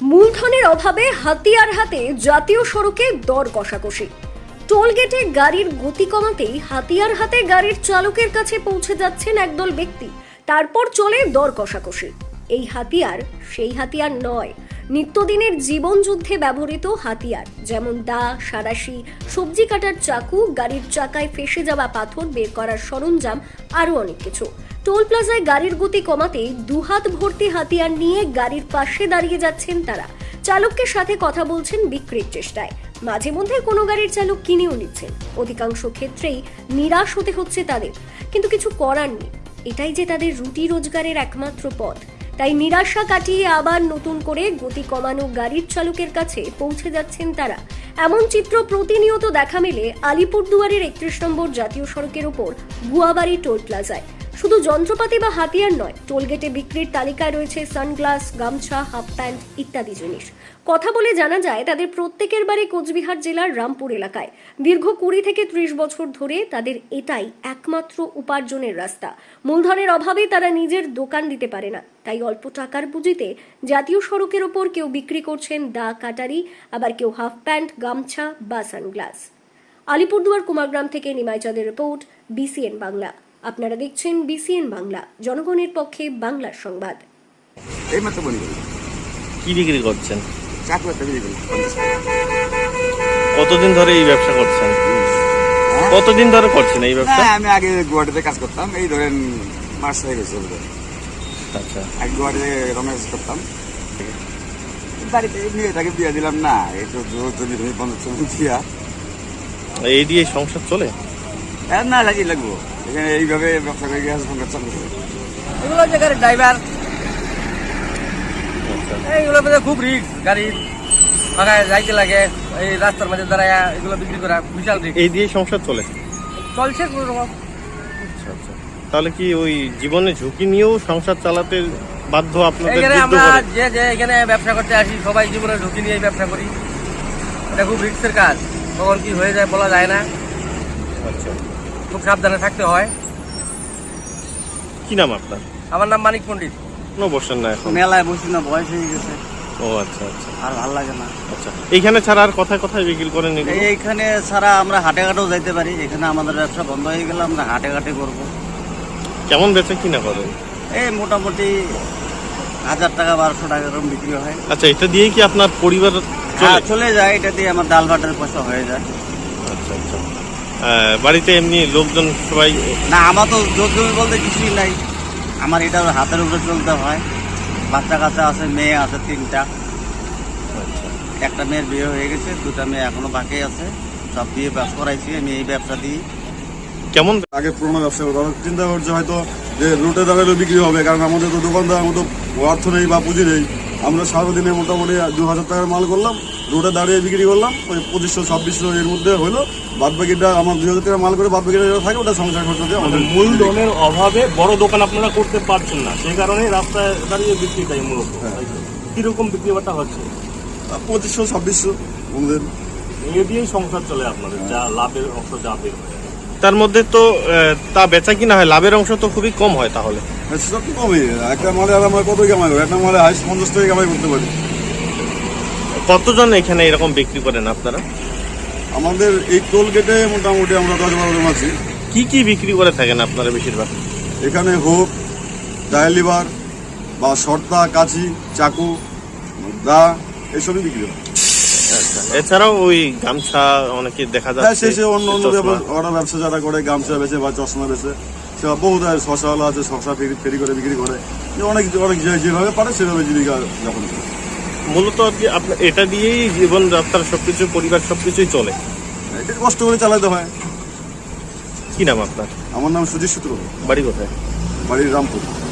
মূলধনের অভাবে হাতিয়ার হাতে জাতীয় সড়কে দর কষাকষি। টোলগেটে গাড়ির গতি কমাতেই হাতিয়ার হাতে গাড়ির চালকের কাছে পৌঁছে যাচ্ছেন একদল ব্যক্তি। তারপর চলে দর কষাকষি। এই হাতিয়ার সেই হাতিয়ার নয় নিত্যদিনের জীবন যুদ্ধে ব্যবহৃত হাতিয়ার, যেমন দা, সারাশি, সবজি কাটার চাকু, গাড়ির চাকায় ফেসে যাওয়া পাথর বের করার সরঞ্জাম, আরও অনেক কিছু। টোল প্লাজায় গাড়ির গতি কমাতেই দুহাত ভর্তি হাতিয়ার নিয়ে গাড়ির পাশে দাঁড়িয়ে যাচ্ছেন তারা। চালককে সাথে কথা বলছেন বিক্রির চেষ্টায়। মাঝে মধ্যে কোনো গাড়ির চালক কিনেও নিচ্ছেন। অধিকাংশ ক্ষেত্রেই নিরাশ হতে হচ্ছে তাদের। কিন্তু কিছু করার নেই। এটাই যে তাদের রুটি রোজগারের একমাত্র পথ। তাই নিরাশা কাটিয়ে আবার নতুন করে গতি কমানো গাড়ির চালকের কাছে পৌঁছে যাচ্ছেন তারা। এমন চিত্র প্রতিনিয়ত দেখা মেলে আলিপুরদুয়ারের একত্রিশ নম্বর জাতীয় সড়কের ওপর গুয়াবাড়ি টোল প্লাজায়। শুধু যন্ত্রপাতি বা হাতিয়ার নয় টোলগেটে বিক্রির তালিকায় রয়েছে সানগ্লাস গামছা হাফ প্যান্ট ইত্যাদি জিনিস। কথা বলে জানা যায়, তাদের প্রত্যেকের বাড়ি কোচবিহার জেলার রামপুর এলাকায়। দীর্ঘ কুড়ি থেকে ত্রিশ বছর ধরে তাদের এটাই একমাত্র উপার্জনের রাস্তা। মূলধনের অভাবে তারা নিজের দোকান দিতে পারে না। তাই অল্প টাকার পুঁজিতে জাতীয় সড়কের ওপর কেউ বিক্রি করছেন দা কাটারি, আবার কেউ হাফ প্যান্ট গামছা বা সানগ্লাস আলিপুরদুয়ার কুমারগ্রাম থেকে নিমাইচাঁদের রিপোর্ট বিসিএন বাংলা। আপনারা দেখছেন বিসিএন বাংলা জনগণের পক্ষে বাংলার সংবাদ। এই মাত্র বলি। কি বিক্রি করছেন? চাকু একটা বিক্রি করি পঞ্চাশ টাকা। কতদিন ধরে এই ব্যবসা করছেন? হ্যাঁ? কতদিন ধরে করছেন এই ব্যবসা? হ্যাঁ আমি আগে গুয়াহাটিতে কাজ করতাম এই ধরেন মাস হয়ে গেছে। আচ্ছা। আগে গুয়াহাটিতে রমেশ করতাম। বাড়িতে এমনি এটাকে বিয়ে দিলাম না এই তো জমি টাকা দিয়া। এই দিয়ে সংসার চলে? না লাগি লাগবো। এখানে এইভাবে ব্যবসা করে গ্যাস সংখ্যা চালু এগুলো যে গাড়ির ড্রাইভার এইগুলোর মধ্যে খুব রিস্ক গাড়ি ফাঁকায় যাইতে লাগে এই রাস্তার মাঝে দাঁড়ায় এগুলো বিক্রি করা বিশাল রিস্ক এই দিয়ে সংসার চলে? চলছে কোনো রকম। আচ্ছা আচ্ছা। তাহলে কি ওই জীবনে ঝুঁকি নিয়েও সংসার চালাতে বাধ্য আপনাদের এখানে আমরা যে যে এখানে ব্যবসা করতে আসি সবাই জীবনে ঝুঁকি নিয়ে ব্যবসা করি। এটা খুব রিস্কের কাজ। কখন কি হয়ে যায় বলা যায় না। আচ্ছা। খুব সাবধানে থাকতে হয়। কি নাম আপনার? আমার নাম মানিক পণ্ডিত। কোনো বসেন না এখন। মেলায় বসি না বয়স হয়ে গেছে। ও আচ্ছা আচ্ছা। আর ভালো লাগে না। আচ্ছা এইখানে ছাড়া আর কোথায় কোথায় বিক্রি করেন? এইখানে ছাড়া আমরা হাটে ঘাটেও যাইতে পারি। এখানে আমাদের ব্যবসা বন্ধ হয়ে গেলে আমরা হাটে ঘাটে করব। কেমন বেচে কিনা করেন? এই মোটামুটি হাজার টাকা বারোশো টাকা এরকম বিক্রি হয়। আচ্ছা এটা দিয়েই কি আপনার পরিবার হ্যাঁ চলে? চলে যায়। এটা দিয়ে আমার ডাল ভাতের পয়সা হয়ে যায়। আচ্ছা আচ্ছা। বাড়িতে এমনি লোকজন সবাই না আমার তো জমি বলতে কিছুই নাই। আমার এটা হাতের উপরে চলতে হয়। বাচ্চা কাচ্চা আছে মেয়ে আছে তিনটা। একটা মেয়ের বিয়ে হয়ে গেছে দুটা মেয়ে এখনও বাকি আছে। সব বিয়ে ব্যবসা করাইছি আমি এই ব্যবসা দিই। কেমন? আগে পুরোনো ব্যবসা করতো চিন্তা করছে হয়তো যে রুটে দাঁড়ালেও বিক্রি হবে কারণ আমাদের তো দোকানদার মতো অর্থ নেই বা পুঁজি নেই। আমরা সারাদিনে মোটামুটি দু হাজার টাকার মাল করলাম রুটে দাঁড়িয়ে বিক্রি করলাম ওই পঁচিশশো ছাব্বিশশো এর মধ্যে হলো। বাদ বাকিটা আমার দুই হাজার টাকা মাল করে বাদ বাকিটা যেটা থাকে ওটা সংসার খরচ দিয়ে আমাদের। মূলধনের অভাবে বড় দোকান আপনারা করতে পারছেন না। সেই কারণে রাস্তায় দাঁড়িয়ে বিক্রিটাই মূলত কীরকম বিক্রি বাটা হচ্ছে? পঁচিশশো ছাব্বিশশো আমাদের। এ দিয়েই সংসার চলে আপনাদের যা লাভের অংশ যা বের তার মধ্যে তো তা বেচা কিনা হয় লাভের অংশ তো খুবই কম হয় তাহলে। সেটা তো কমই। একটা মালে আর আমরা কত কামাই একটা মালে হাইস্ট পঞ্চাশ টাকা কামাই করতে পারি। কতজন এখানে এরকম বিক্রি করেন আপনারা? আমাদের এই টোল গেটে মোটামুটি আমরা দশ বারো জন আছি। কি কি বিক্রি করে থাকেন আপনারা বেশিরভাগ? এখানে হোক ডায়াল লিভার বা সর্তা কাঁচি চাকু দা এসবই বিক্রি হয়। এছাড়াও ওই গামছা অনেকে দেখা হ্যাঁ যাচ্ছে সে অন্য অন্য ওরা ব্যবসা যারা করে গামছা বেচে বা চশমা বেচে সে বহুত আছে শশাওয়ালা আছে শশা ফেরি ফেরি করে বিক্রি করে। অনেক অনেক যেভাবে পারে সেভাবে জীবিকা যাপন করে। মূলত আর কি আপনার এটা দিয়েই জীবন যাত্রার সবকিছু পরিবার সবকিছুই চলে। এটা কষ্ট করে চালাতে হয়। কি নাম আপনার? আমার নাম সুজিত সূত্র বাড়ি কোথায়? বাড়ির রামপুর।